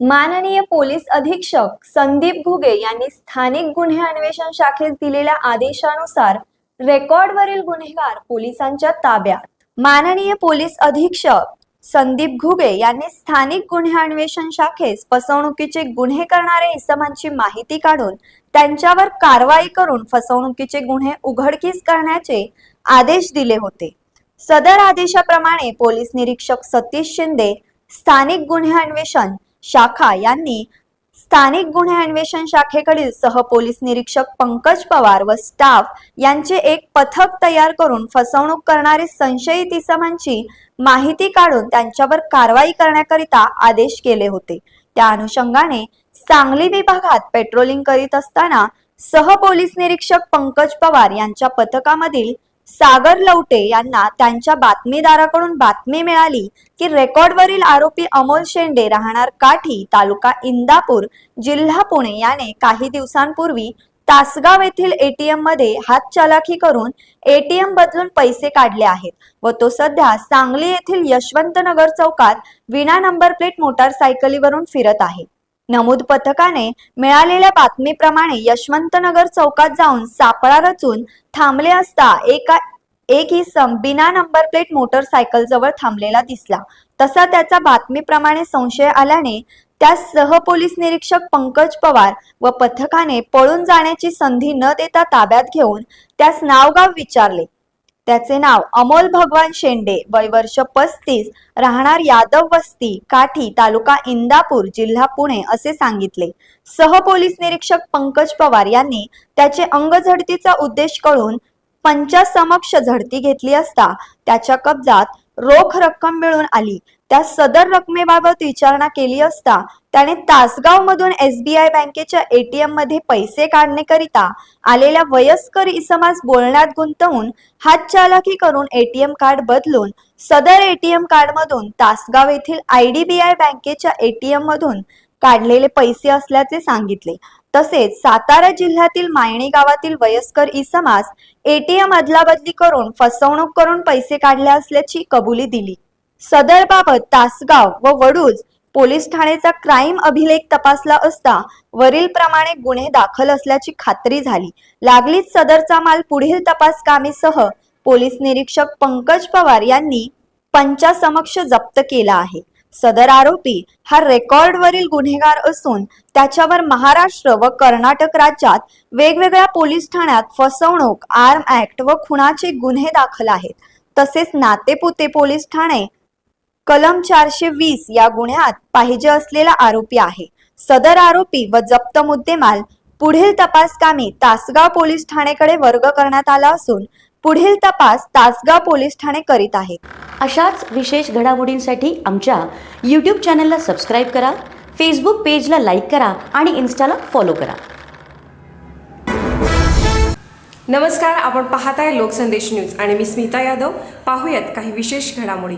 माननीय पोलीस अधीक्षक संदीप घुगे यांनी स्थानिक गुन्हे अन्वेषण शाखेस दिलेल्या आदेशानुसार रेकॉर्डवरील गुन्हेगार पोलिसांच्या ताब्यात. माननीय पोलीस अधीक्षक संदीप घुगे यांनी स्थानिक गुन्हे अन्वेषण शाखेस फसवणुकीचे गुन्हे करणारे इसमांची माहिती काढून त्यांच्यावर कारवाई करून फसवणुकीचे गुन्हे उघडकीस करण्याचे आदेश दिले होते. सदर आदेशाप्रमाणे पोलीस निरीक्षक सतीश शिंदे स्थानिक गुन्हे अन्वेषण शाखा यांनी स्थानिक गुन्हे अन्वेषण शाखेकडील सह पोलीस निरीक्षक पंकज पवार व स्टाफ यांचे एक पथक तयार करून फसवणूक करणारे संशयित इसमांची माहिती काढून त्यांच्यावर कारवाई करण्याकरिता आदेश केले होते. त्या अनुषंगाने सांगली विभागात पेट्रोलिंग करीत असताना सह पोलीस निरीक्षक पंकज पवार यांच्या पथकामधील सागर लवटे यांना त्यांच्या बातमीदाराकडून बातमी मिळाली की रेकॉर्डवरील आरोपी अमोल शेंडे राहणार काठी तालुका इंदापूर जिल्हा पुणे याने काही दिवसांपूर्वी तासगाव येथील एटीएममध्ये हातचालाखी करून एटीएम बदलून पैसे काढले आहेत व तो सध्या सांगली येथील यशवंतनगर चौकात विना नंबर प्लेट मोटारसायकलीवरून फिरत आहे. नमूद पथकाने मिळालेल्या बातमीप्रमाणे यशवंतनगर चौकात जाऊन सापळा रचून थांबले असता एका एक इसम बिना नंबर प्लेट मोटरसायकल जवळ थांबलेला दिसला. तसा त्याचा बातमीप्रमाणे संशय आल्याने त्यास सह पोलीस निरीक्षक पंकज पवार व पथकाने पळून जाण्याची संधी न देता ताब्यात घेऊन त्यास नावगाव विचारले. त्याचे नाव अमोल भगवान शेंडे वय वर्ष पस्तीस राहणार यादव वस्ती काठी तालुका इंदापूर जिल्हा पुणे असे सांगितले. सह पोलीस निरीक्षक पंकज पवार यांनी त्याचे अंगझडतीचा उद्देश कळून पंचासमक्ष झडती घेतली असता त्याच्या कब्जात रोख रक्कम मिळून आली. त्या सदर रकमेबाबत विचारणा केली असता त्याने तासगाव मधून एसबीआय बँकेच्या एटीएममध्ये पैसे काढण्याकरिता आलेल्या वयस्कर इसमास बोलण्यात गुंतवून हातचालाकी करून एटीएम कार्ड बदलून सदर एटीएम कार्ड मधून तासगाव येथील आयडीबीआय बँकेच्या एटीएम मधून काढलेले पैसे असल्याचे सांगितले. तसेच सातारा जिल्ह्यातील मायणी गावातील वयस्कर इसमास एटीएम अदलाबदली करून फसवणूक करून पैसे काढले असल्याची कबुली दिली. सदरबाबत तासगाव व वडूज पोलीस ठाण्याचा क्राईम अभिलेख तपासला असता वरील प्रमाणे गुन्हे दाखल असल्याची खात्री झाली. लागलीच सदरचा माल पुढील तपास कामीसह पोलीस निरीक्षक पंकज पवार यांनी पंचासमक्ष जप्त केला आहे. सदर आरोपी हा रेकॉर्डवरील गुन्हेगार असून त्याच्यावर महाराष्ट्र व कर्नाटक राज्यात वेगवेगळ्या पोलीस ठाण्यात फसवणूक आर्म ऍक्ट व खुनाचे गुन्हे दाखल आहेत. तसेच नातेपुते पोलीस ठाणे कलम चारशे वीस या गुन्ह्यात पाहिजे असलेला आरोपी आहे. सदर आरोपी व जप्त मुद्देमाल पुढील तपास कामी तासगाव पोलीस ठाणेकडे वर्ग करण्यात आला असून पुढील तपास तासगाव पोलीस ठाणे करीत आहेत. अशाच विशेष घडामोडींसाठी आमच्या यूट्यूब चॅनलला सबस्क्राईब करा फेसबुक पेजला लाईक करा आणि इन्स्टाला फॉलो करा. नमस्कार आपण पाहताय लोकसंदेश न्यूज आणि मी स्मिता यादव. पाहूयात काही विशेष घडामोडी.